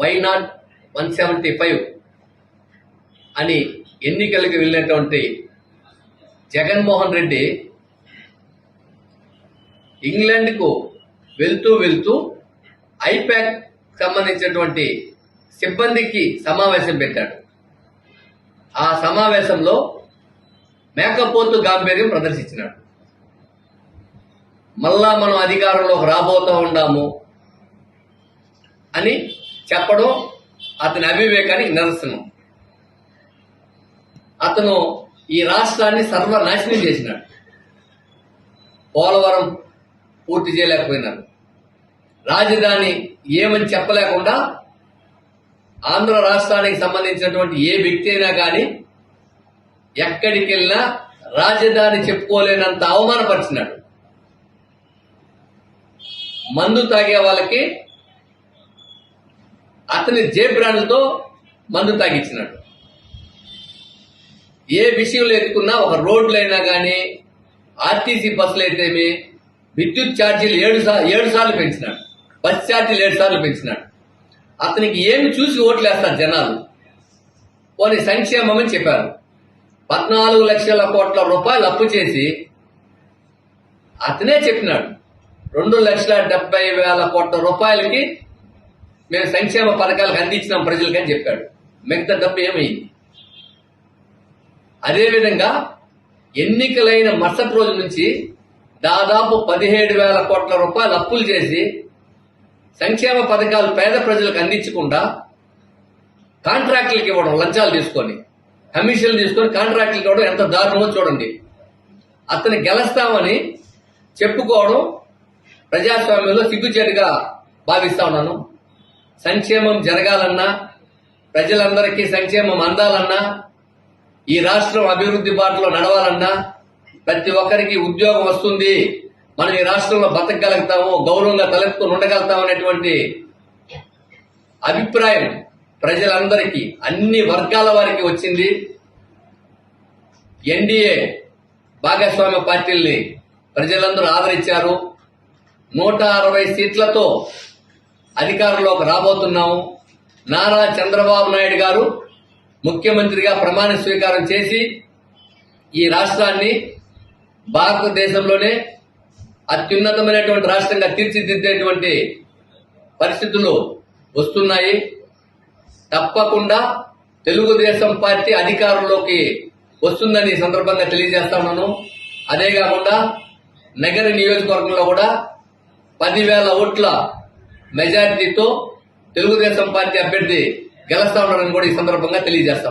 Why not one seventy five అని ఎన్నికలకు వెళ్ళినటువంటి జగన్మోహన్ రెడ్డి ఇంగ్లాండ్కు వెళ్తూ వెళ్తూ ఐపాక్ సంబంధించినటువంటి సిబ్బందికి సమావేశం పెట్టాడు. ఆ సమావేశంలో మేకపోతు గాంభీర్యం ప్రదర్శించినాడు. మళ్ళా మనం అధికారంలోకి రాబోతూ ఉన్నాము అని చెప్పడం అతని అవివేకానికి నిరసనం అతను ఈ రాష్ట్రాన్ని సర్వనాశనం చేసినాడు. పోలవరం పూర్తి చేయలేకపోయినారు రాజధాని ఏమని చెప్పలేకుండా ఆంధ్ర రాష్ట్రానికి సంబంధించినటువంటి ఏ వ్యక్తి అయినా కానీ ఎక్కడికి వెళ్ళినా రాజధాని చెప్పుకోలేనంత అవమానపరిచినాడు. మందు తాగే వాళ్ళకి అతని జేబ్రాన్లతో మందు తాగించినాడు ఏ విషయంలో ఎత్తుకున్నా ఒక రోడ్లు అయినా కానీ ఆర్టీసీ బస్సులు అయితేమి విద్యుత్ ఛార్జీలు ఏడు సార్లు ఏడు సార్లు పెంచినాడు. బస్ ఛార్జీలు ఏడు సార్లు పెంచినాడు. అతనికి ఏమి చూసి ఓట్లేస్తారు జనాలు. పోనీ సంక్షేమం అని చెప్పారు. పద్నాలుగు లక్షల కోట్ల రూపాయలు అప్పు చేసి అతనే చెప్పినాడు. రెండు లక్షల డెబ్బై వేల కోట్ల రూపాయలకి మేము సంక్షేమ పథకాలకు అందించినాం ప్రజలకు అని చెప్పాడు. మిగతా డబ్బు ఏమైంది? అదేవిధంగా ఎన్నికలైన మరుసటి రోజు నుంచి దాదాపు పదిహేడు వేల కోట్ల రూపాయలు అప్పులు చేసి సంక్షేమ పథకాలు పేద ప్రజలకు అందించకుండా కాంట్రాక్టులకు ఇవ్వడం లంచాలు తీసుకొని కమిషన్లు తీసుకొని కాంట్రాక్టులకు ఇవ్వడం ఎంత దారుణమో చూడండి. అతను గెలుస్తామని చెప్పుకోవడం ప్రజాస్వామ్యంలో సిగ్గుచేటుగా భావిస్తా ఉన్నాను. సంక్షేమం జరగాలన్నా ప్రజలందరికీ సంక్షేమం అందాలన్నా ఈ రాష్ట్రం అభివృద్ధి బాటలో నడవాలన్నా ప్రతి ఒక్కరికి ఉద్యోగం వస్తుంది. మనం ఈ రాష్ట్రంలో బతకగలుగుతాము గౌరవంగా తలెత్తుకుని ఉండగలుగుతాం అనేటువంటి అభిప్రాయం ప్రజలందరికీ అన్ని వర్గాల వారికి వచ్చింది. ఎన్డీఏ భాగస్వామ్య పార్టీల్ని ప్రజలందరూ ఆదరించారు. నూట అరవై సీట్లతో అధికారంలోకి రాబోతున్నాము. నారా చంద్రబాబు నాయుడు గారు ముఖ్యమంత్రిగా ప్రమాణ స్వీకారం చేసి ఈ రాష్ట్రాన్ని భారతదేశంలోనే అత్యున్నతమైనటువంటి రాష్ట్రంగా తీర్చిదిద్దేటువంటి పరిస్థితులు వస్తున్నాయి. తప్పకుండా తెలుగుదేశం పార్టీ అధికారంలోకి వస్తుందని సందర్భంగా తెలియజేస్తాను అదే కాకుండా నగర నియోజకవర్గంలో కూడా పదివేల ఓట్ల మెజార్టీతో తెలుగుదేశం పార్టీ అభ్యర్థి గెలుస్తా ఉన్నారని కూడా ఈ సందర్భంగా తెలియజేస్తా